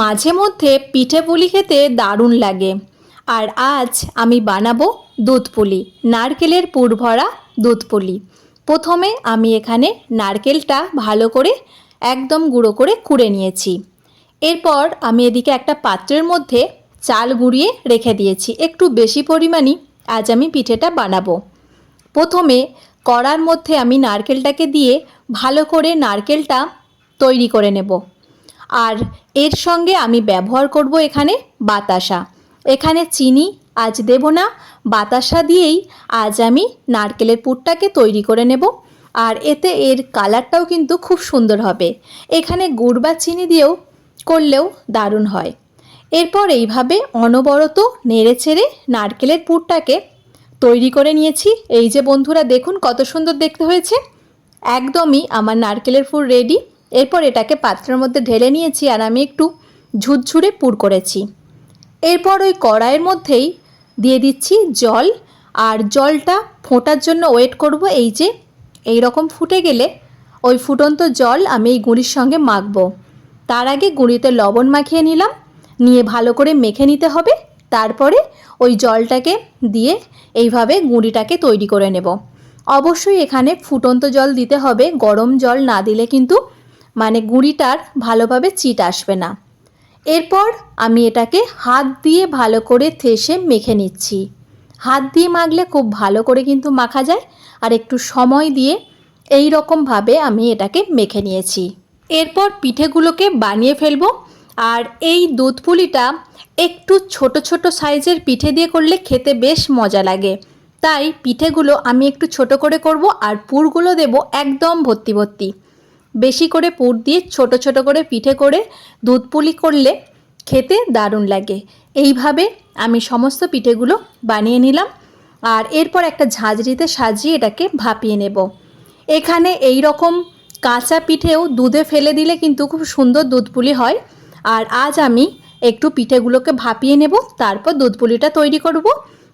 মাঝে মধ্যে পিঠে পুলি খেতে দারুণ লাগে। আর আজ আমি বানাবো দুধ পুলি, নারকেলের পুর ভরা দুধ পুলি। প্রথমে আমি এখানে নারকেলটা ভালো করে একদম গুঁড়ো করে কুড়ে নিয়েছি। এরপর আমি এদিকে একটা পাত্রের মধ্যে চাল গুঁড়িয়ে রেখে দিয়েছি। একটু বেশি পরিমাণই আজ আমি পিঠেটা বানাবো। প্রথমে কড়ার মধ্যে আমি নারকেলটাকে দিয়ে ভালো করে নারকেলটা তৈরি করে নেব। আর এর সঙ্গে আমি ব্যবহার করব এখানে বাতাসা। এখানে চিনি আজ দেব না, বাতাসা দিয়েই আজ আমি নারকেলের পুরটাকে তৈরি করে নেব। আর এতে এর কালারটাও কিন্তু খুব সুন্দর হবে। এখানে গুড় বা চিনি দিয়েও করলেও দারুণ হয়। এরপর এইভাবে অনবরত নেড়ে চেড়ে নারকেলের পুরটাকে তৈরি করে নিয়েছি। এই যে বন্ধুরা, দেখুন কত সুন্দর দেখতে হয়েছে। একদমই আমার নারকেলের পুর রেডি এরপর এটাকে পাত্রের মধ্যে ঢেলে নিয়েছি আর আমি একটু ঝুরঝুরে পুর করেছি। এরপর ওই কড়াইয়ের মধ্যেই দিয়ে দিচ্ছি জল আর জলটা ফোটার জন্য ওয়েট করব এই যে এই রকম ফুটে গেলে ওই ফুটন্ত জল আমি এই গুঁড়ির সঙ্গে মাখব। তার আগে গুঁড়িতে লবণ মাখিয়ে নিলাম, নিয়ে ভালো করে মেখে নিতে হবে, তারপরে ওই জলটাকে দিয়ে এইভাবে গুঁড়িটাকে তৈরি করে নেব। অবশ্যই এখানে ফুটন্ত জল দিতে হবে, গরম জল না দিলে কিন্তু মানে গুঁড়িটার ভালোভাবে চিট আসবে না। এরপর আমি এটাকে হাত দিয়ে ভালো করে থেসে মেখে নিচ্ছি। হাত দিয়ে মাখলে খুব ভালো করে কিন্তু মাখা যায় আর একটু সময় দিয়ে এই রকমভাবে আমি এটাকে মেখে নিয়েছি। এরপর পিঠেগুলোকে বানিয়ে ফেলব আর এই দুধ পুলিটা একটু ছোট ছোট সাইজের পিঠে দিয়ে করলে খেতে বেশ মজা লাগে। তাই পিঠেগুলো আমি একটু ছোট করে করব আর পুরগুলো দেব একদম ভর্তি ভর্তি। বেশি করে পুর দিয়ে ছোট ছোট করে পিঠে করে দুধ পুলি করলে খেতে দারুণ লাগে। এইভাবে আমি সমস্ত পিঠেগুলো বানিয়ে নিলাম আর এরপর একটা ঝাঁঝরিতে সাজিয়ে এটাকে ভাপিয়ে নেব। এখানে এই রকম কাঁচা পিঠেও দুধে ফেলে দিলে কিন্তু খুব সুন্দর দুধ পুলি হয়। আর আজ আমি একটু পিঠেগুলোকে ভাপিয়ে নেব, তারপর দুধ পুলিটা তৈরি করব।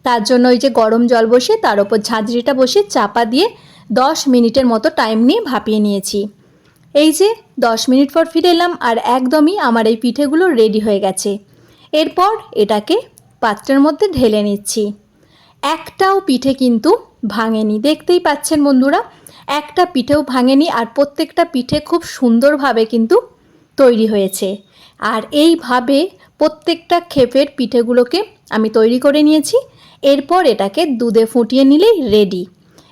তার জন্য ওই যে গরম জল বসিয়ে তার উপর ঝাঁঝরিটা বসিয়ে চাপা দিয়ে দশ মিনিটের মতো টাইম নিয়ে ভাপিয়ে নিয়েছি। এই যে, দশ মিনিট পর ফিরে এলাম আর একদমই আমার এই পিঠেগুলো রেডি হয়ে গেছে। এরপর এটাকে পাত্রের মধ্যে ঢেলে নিচ্ছি। একটাও পিঠে কিন্তু ভাঙেনি। দেখতেই পাচ্ছেন বন্ধুরা, একটা পিঠেও ভাঙেনি আর প্রত্যেকটা পিঠে খুব সুন্দরভাবে কিন্তু তৈরি হয়েছে। আর এইভাবে প্রত্যেকটা ক্ষেপের পিঠেগুলোকে আমি তৈরি করে নিয়েছি। এরপর এটাকে দুধে ফুটিয়ে নিলেই রেডি।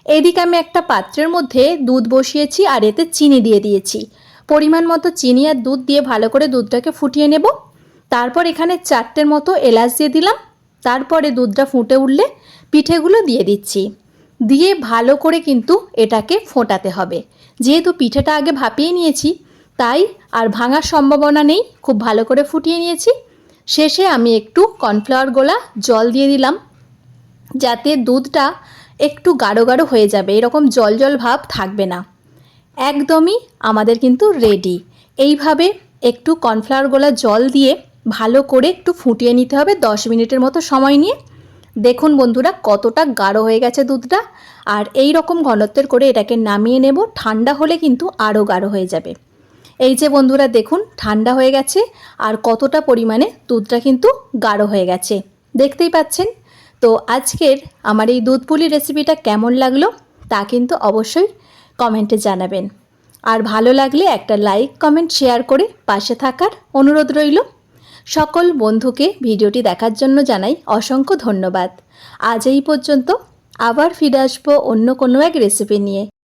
এদিকে আমি একটা পাত্রের মধ্যে দুধ বসিয়েছি আর এতে চিনি দিয়ে দিয়েছি। পরিমাণ মতো চিনি আর দুধ দিয়ে ভালো করে দুধটাকে ফুটিয়ে নেব। তারপর এখানে চারটের মতো এলাচ দিয়ে দিলাম। তারপরে দুধটা ফুটে উঠলে পিঠেগুলো দিয়ে দিচ্ছি। দিয়ে ভালো করে কিন্তু এটাকে ফোটাতে হবে। যেহেতু পিঠেটা আগে ভাপিয়ে নিয়েছি, তাই আর ভাঙার সম্ভাবনা নেই। খুব ভালো করে ফুটিয়ে নিয়েছি। শেষে আমি একটু কর্নফ্লাওয়ার গোলা জল দিয়ে দিলাম। যাতে দুধটা একটু গাঢ় গাঢ় হয়ে যাবে, এরকম জল জল ভাব থাকবে না। একদমই আমাদের কিন্তু রেডি এইভাবে একটু কর্নফ্লাওয়ার গোলা জল দিয়ে ভালো করে একটু ফুটিয়ে নিতে হবে দশ মিনিটের মতো সময় নিয়ে। দেখুন বন্ধুরা, কতটা গাঢ় হয়ে গেছে দুধটা। আর এই রকম ঘনত্বের করে এটাকে নামিয়ে নেব, ঠান্ডা হলে কিন্তু আরও গাঢ় হয়ে যাবে। এই যে বন্ধুরা, দেখুন ঠান্ডা হয়ে গেছে, আর কতটা পরিমাণে দুধটা কিন্তু গাঢ় হয়ে গেছে। দেখতেই পাচ্ছেন? তো আজকের আমার এই দুধ পুলি রেসিপিটা কেমন লাগল তা কিন্তু অবশ্যই কমেন্টে জানাবেন। আর ভালো লাগলে একটা লাইক কমেন্ট শেয়ার করে পাশে থাকার অনুরোধ রইল। সকল বন্ধুকে ভিডিওটি দেখার জন্য জানাই অসংখ্য ধন্যবাদ। আজ এই পর্যন্ত আবার ফিরে আসব অন্য কোনো এক রেসিপি নিয়ে।